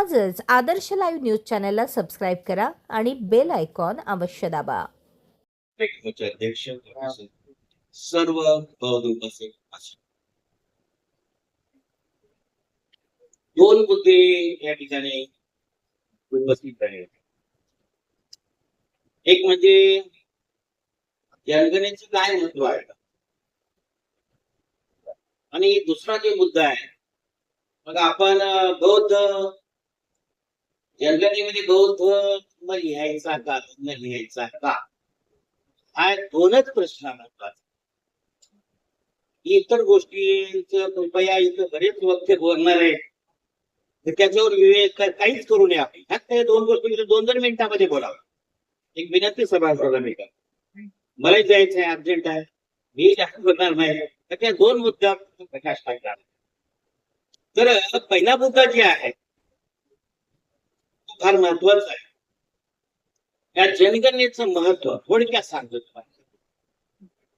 आजच Adarsh live news चॅनलला subscribe करा आणि बेल आयकॉन अवश्य दाबा. अध्यक्ष सर्व दोन मुद्दे या ठिकाणी उपस्थित एक म्हणजे जनगणनेचं काय महत्त्व आहे? आणि दुसरा जे मुद्दा आहे मग आपण बौद्ध जनगणनेमध्ये बौद्ध धर्म लिहायचा का न लिहायचा का? हा दोनच प्रश्न महत्त्वाचा इतर गोष्टींच कृपया इथं बरेच वक्ते बोलणार आहेत. तर त्याच्यावर विवेक काहीच करू नये आपण. ह्या दोन गोष्टी म्हणजे दोन दोन मिनिटांमध्ये बोलावं. एक विनंती सभासदाला मी का मला जायचं आहे अर्जंट आहे. मी जास्त बोलणार नाही. तर त्या दोन मुद्दा प्रकाश टाकणार तर पहिला मुद्दा जे आहे फार महत्वाचं आहे. या जनगणनेचं महत्त्व थोडक्यात सांगतो तुम्हाला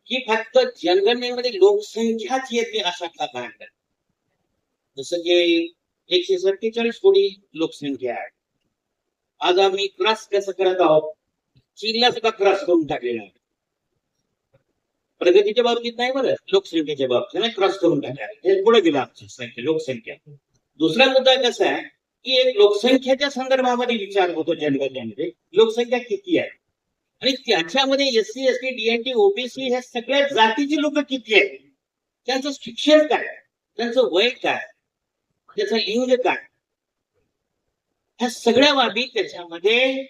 की फक्त जनगणनेमध्ये लोकसंख्याच येते असा का भांडण जसं की एकशे सत्तेचाळीस कोटी लोकसंख्या आहे. आज आम्ही क्रॉस कसं करत आहोत? चीनला सुद्धा क्रॉस करून टाकलेला आहे. प्रगतीच्या बाबतीत नाही बरं लोकसंख्येच्या बाबतीत. क्रॉस करून टाकले हे पुढे दिलं आमची संख्या लोकसंख्या. दुसरा मुद्दा कसा आहे? की एक लोकसंख्येच्या संदर्भामध्ये विचार होतो जनगणनेमध्ये. लोकसंख्या किती आहे? आणि त्याच्यामध्ये S C S T DNT OBC ह्या सगळ्या जातीची लोक किती आहेत? त्यांचं शिक्षण काय त्यांचं वय काय त्याचं लिंग काय ह्या सगळ्या बाबी त्याच्यामध्ये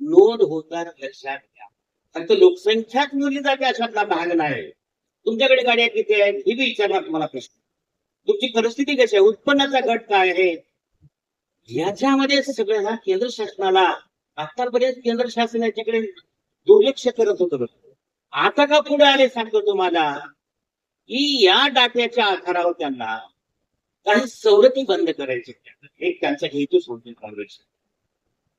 नोंद होतात लक्षात घ्या. फक्त लोकसंख्याच मोजली जाते अशातला भाग नाही. तुमच्याकडे गाड्या किती आहेत? हे बी विचारणार तुम्हाला प्रश्न. तुमची परिस्थिती कशी आहे? उत्पन्नाचा गट काय आहे? याच्यामध्ये सगळं केंद्र शासनाला आतापर्यंत केंद्र शासन याच्याकडे दुर्लक्ष करत होत आता का पुढे आले सांगतो तुम्हाला? की या डाट्याच्या आधारावर त्यांना काही सवलती बंद करायचे. एक त्यांचा हेतू सोडतो काँग्रेस.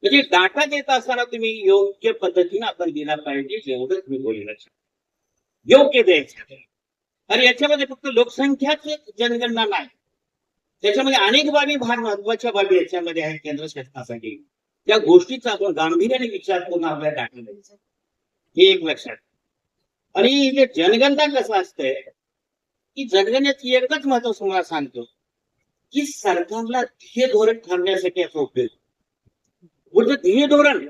म्हणजे डाटा देत असताना तुम्ही योग्य पद्धतीने आपण दिला पाहिजे जेवढंच मी बोललं योग्य द्यायचं. आणि याच्यामध्ये फक्त लोकसंख्याच जनगणना नाही. त्याच्यामध्ये अनेक बाबी फार महत्त्वाच्या बाबी याच्यामध्ये आहेत केंद्र शासनासाठी. त्या गोष्टीचा आपण गांभीर्याने विचार करून आपल्याला डाटा हे एक लक्षात. आणि हे जनगणना कसं असतंय? की जनगणनेत एकच महत्त्व तुम्हाला सांगतो की सरकारला ध्येय धोरण ठरण्यासाठी याचा उपयोग. पुढचं ध्येय धोरण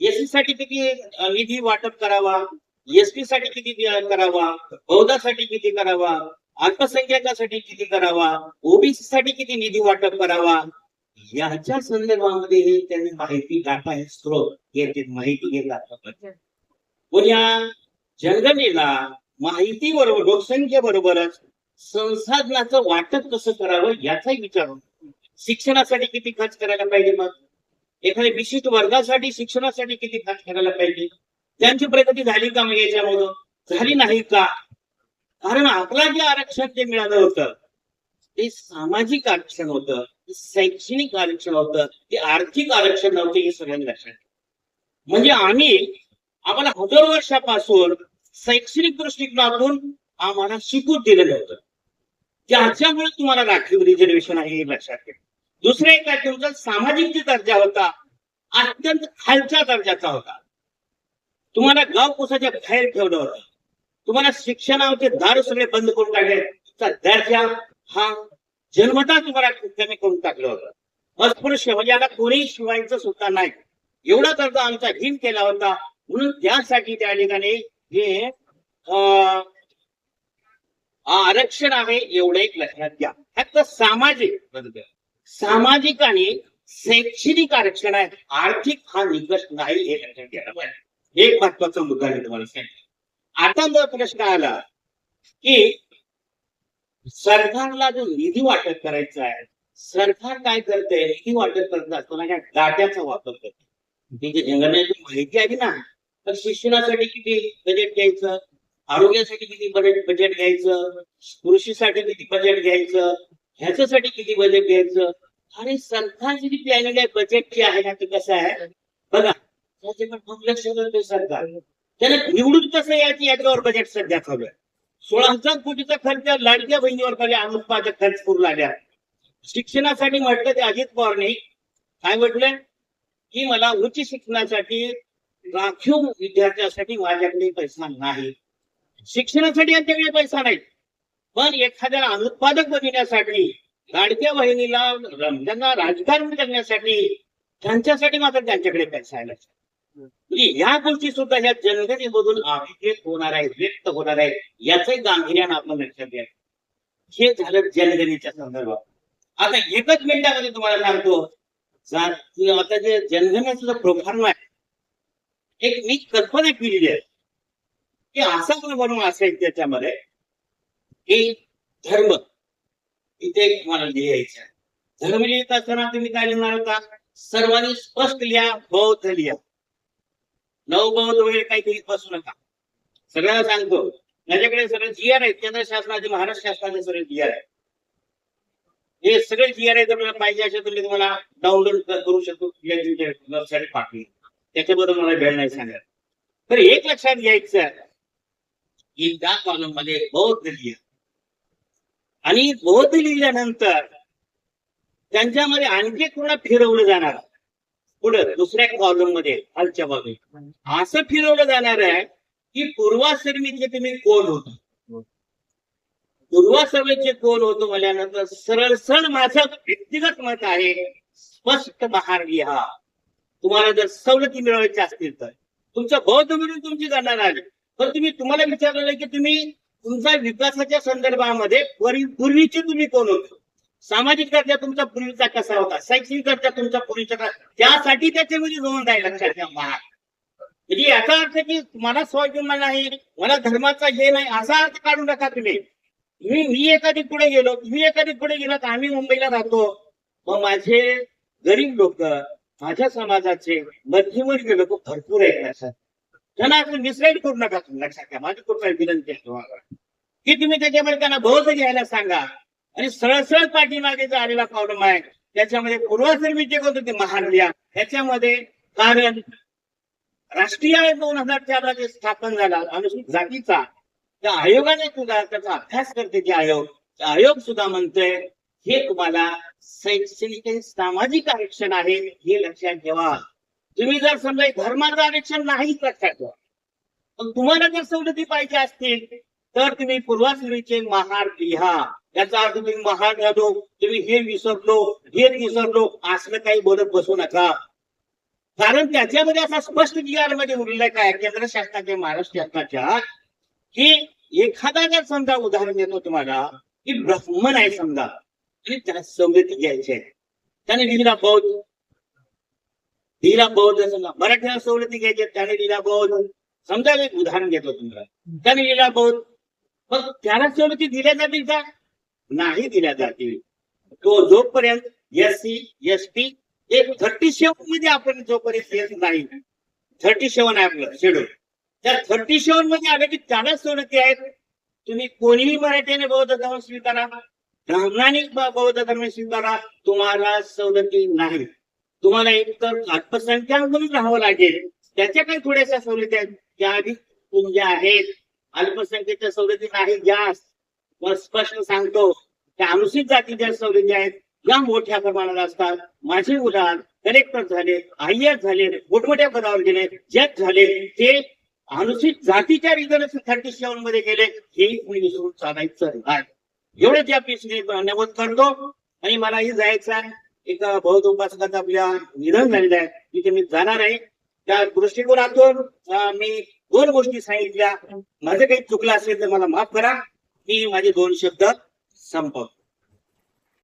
एससी साठी किती निधी वाटप करावा एसटी साठी किती करावा बौद्धासाठी किती करावा अल्पसंख्याकासाठी किती करावा? ओबीसी साठी किती निधी वाटप करावा? याच्या संदर्भामध्ये त्यांनी माहिती डाटा हे स्रोत. घेते माहिती घेतात पण या जनगणनेला माहिती बरोबर लोकसंख्ये बरोबरच संसाधनाचं वाटप कसं करावं याचाही विचार होतो. शिक्षणासाठी किती खर्च करायला पाहिजे मग? एखाद्या विशिष्ट वर्गासाठी शिक्षणासाठी किती खर्च करायला पाहिजे? त्यांची प्रगती झाली का मग याच्यामधून? झाली नाही का? कारण आपला जे आरक्षण जे मिळालं होतं ते सामाजिक आरक्षण होतं ते शैक्षणिक आरक्षण होतं ते आर्थिक आरक्षण नव्हते हे सगळ्यांनी लक्षात म्हणजे आम्ही आम्हाला हजारो वर्षापासून शैक्षणिक दृष्टिकोनातून आम्हाला शिकून दिलेलं होतं. ज्याच्यामुळे तुम्हाला राखीव रिझर्वेशन आहे हे लक्षात घ्या दुसरं एक तुमचा सामाजिक जे दर्जा होता अत्यंत खालच्या दर्जाचा होता. तुम्हाला गाव कुसाच्या बाहेर ठेवलं होतं. तुम्हाला शिक्षणाचे दार सगळे बंद करून टाकले. दर्जा हा जन्मता तुम्हाला कमी करून टाकलं होतं. अस्पृश्य म्हणजे आता कोणी शिवायचं सुद्धा नाही. एवढा दर्जा आमचा हीन केला होता. म्हणून त्यासाठी त्या ठिकाणी हे अं, आरक्षण आहे एवढं एक लक्षात घ्या. फक्त सामाजिक सामाजिक आणि शैक्षणिक आरक्षण आहे. आर्थिक हा निकष नाही हे लक्षात घ्या. एक महत्त्वाचा मुद्दा मी तुम्हाला सांगितलं आता जर प्रश्न आला की सरकारला जो निधी वाटप करायचा आहे सरकार काय करते निधी वाटप करत असताना या डाट्याचा वापर करते म्हणजे जनगणनेची माहिती आहे ना तर शिक्षणासाठी किती बजेट घ्यायचं? आरोग्यासाठी किती बजेट बजेट घ्यायचं? कृषीसाठी किती बजेट घ्यायचं? ह्याच्यासाठी किती बजेट घ्यायचं? आणि सरकारची जी प्लॅनिंग आहे बजेटची आहे ना ते कसं आहे? बघा त्याच्याकडे दुर्लक्ष करते सरकार. त्याला निवडून कसं यायचं याच्यावर बजेट सध्या चालू आहे. सोळा हजार कोटीचा खर्च लाडक्या बहिणीवर खाली अनुत्पादक खर्च करू लागल्या शिक्षणासाठी म्हटलं ते अजित पवारने. काय म्हटलंय की मला उच्च शिक्षणासाठी राखीव विद्यार्थ्यासाठी माझ्याकडे पैसा नाही. शिक्षणासाठी यांच्याकडे पैसा नाही. पण एखाद्याला अनुत्पादक बनविण्यासाठी लाडक्या बहिणीला त्यांना राजकारण करण्यासाठी त्यांच्यासाठी मात्र त्यांच्याकडे पैसा आहे. म्हणजे या गोष्टी सुद्धा ह्या जनगणेमधून अभिषेक होणार आहे व्यक्त होणार आहे याचंही गांभीर्यानं आपण लक्षात घ्या. हे झालं जनगणेच्या संदर्भात. आता एकच मिनिटामध्ये तुम्हाला सांगतो. जा- आता जे जनगणेचं जो आहे एक मी कल्पना केलेली आहे. की असा पण बनवून असेल त्याच्यामध्ये की धर्म इथे एक तुम्हाला लिहायचं धर्म लिहित असताना तुम्ही काय लिहिणार होता? सर्वांनी स्पष्ट लिहा बौद्ध लिहा. नवबौद्ध वगैरे काही लिहित बसू नका. सगळ्यांना सांगतो. माझ्याकडे सगळे जी आर आहेत. केंद्र शासनाचे महाराष्ट्र शासनाचे सगळे जी आर आहे हे सगळे जी आर आहे जर पाहिजे असेल तर मी तुम्हाला डाउनलोड करू शकतो. वेबसाईट पाठवून. त्याच्याबद्दल मला वेळ नाही सांगणार तर एक लक्षात घ्यायचं. की त्या कॉलममध्ये बौद्ध लिहा. आणि बौद्ध लिहिल्यानंतर त्यांच्यामध्ये आणखी पूर्ण फिरवलं जाणार? पुढं दुसऱ्या कॉलममध्ये खालच्या बाजूला. असं फिरवलं जाणार आहे की पूर्वाश्रमीचे तुम्ही कोण होतो? पूर्वाश्रमीचे कोण होतो म्हणल्यानंतर सरळ सरळ माझं व्यक्तिगत मत आहे स्पष्ट बहार लिहा तुम्हाला जर सवलती मिळवायच्या असतील तर. तुमचं बौद्ध म्हणून तुमची जाणार आली पण तुम्ही तुम्हाला विचारलेलं की तुम्ही तुमच्या विकासाच्या संदर्भामध्ये पूर्वीचे तुम्ही कोण होते? सामाजिक दर्जा तुमचा पूर्वीचा कसा होता? शैक्षणिक दर्जा तुमचा पूर्वीचा कसा त्यासाठी त्याच्यामध्ये नोंद आहे लक्षात घ्या महाग म्हणजे याचा अर्थ की मला स्वाभिमान नाही मला धर्माचा हे नाही असा अर्थ काढू नका तुम्ही. मी मी एखादी पुढे गेलो तुम्ही एखादी पुढे गेलात आम्ही मुंबईला राहतो. मग माझे गरीब लोक माझ्या समाजाचे मध्यमवर्गीय लोक भरपूर आहेत. लक्षात त्यांना असं मिसगाईड करू नका तुम्ही. लक्षात घ्या माझी कृपया विनंती आहे तुम्हाला. की तुम्ही त्याच्यामध्ये त्यांना बौद्ध घ्यायला सांगा. आणि सळसळ पाठीमागेचा पाठीमागे आलेला प्रॉब्लेम आहे त्याच्यामध्ये पूर्वाश्रमीचे कोणते ते महान लिहा त्याच्यामध्ये कारण राष्ट्रीय आयोग दोन हजार चार ला जे स्थापन झाला. अनुसूचित जातीचा त्या आयोगाने सुद्धा त्याचा अभ्यास करते ते आयोग. आयोग सुद्धा म्हणतोय हे तुम्हाला शैक्षणिक आणि सामाजिक आरक्षण आहे हे लक्षात ठेवा. तुम्ही जर समजा धर्माचं आरक्षण नाहीच लक्षात ठेवा पण तुम्हाला जर सवलती पाहिजे असतील तर तुम्ही पूर्वाश्रमीचे महार लिहा. याचा अर्थ तुम्ही महाग घालू तुम्ही हे विसरलो हे विसरलो असलं काही बोलत बसू नका. कारण त्याच्यामध्ये असा स्पष्ट जी मध्ये उल्लेख आहे केंद्र शासनाच्या महाराष्ट्र शासनाच्या की एखादा जर समजा उदाहरण देतो तुम्हाला की ब्राह्मण आहे समजा आणि त्याला सवलती घ्यायची आहे. त्याने लिहिला बौद्ध. लिहिला बौद्ध समजा मराठीला सवलती घ्यायची त्याने लिहिला बौद्ध. समजा एक उदाहरण घेतो तुम्हाला. त्याने लिहिला बौद्ध. मग त्याला सवलती दिल्या जातील का? नाही दिल्या जातील. तो जोपर्यंत एस सी एस टी एक थर्टी सेवनमध्ये आपण जोपर्यंत येत नाही थर्टी सेवन आहे आपलं शेड्यूल त्या थर्टी सेवनमध्ये आलं की त्याला सवलती आहेत. तुम्ही कोणीही मराठीने बौद्ध धर्म स्वीकारा ब्राह्मणाने बौद्ध धर्म स्वीकारा तुम्हाला सवलती नाही. तुम्हाला एकतर अल्पसंख्याक म्हणून राहावं लागेल. त्याच्या काही थोड्याशा सवलती आहेत. त्या आधी तुमच्या आहेत. अल्पसंख्येच्या सवलती नाही जास्त. स्पष्ट सांगतो त्या अनुसूचित जातीच्या सवलती आहेत या मोठ्या प्रमाणात असतात. माझे उदाहरण कलेक्टर झाले आय झाले मोठमोठ्या पदावर गेले जज झाले ते अनुसूचित जातीच्या रिझर्वेशन थर्टी सेवनमध्ये गेले हे मी विसरून चालायचं नाही. एवढंच या पिछली नमूद करतो आणि मलाही जायचं आहे एक बौद्ध उपासकाचं आपल्या निधन झालेलं आहे तिथे मी जाणार आहे. त्या दृष्टिकोनातून मी दोन गोष्टी सांगितल्या. माझं काही चुकलं असेल तर मला माफ करा. मी माझे दोन शब्द संपवतो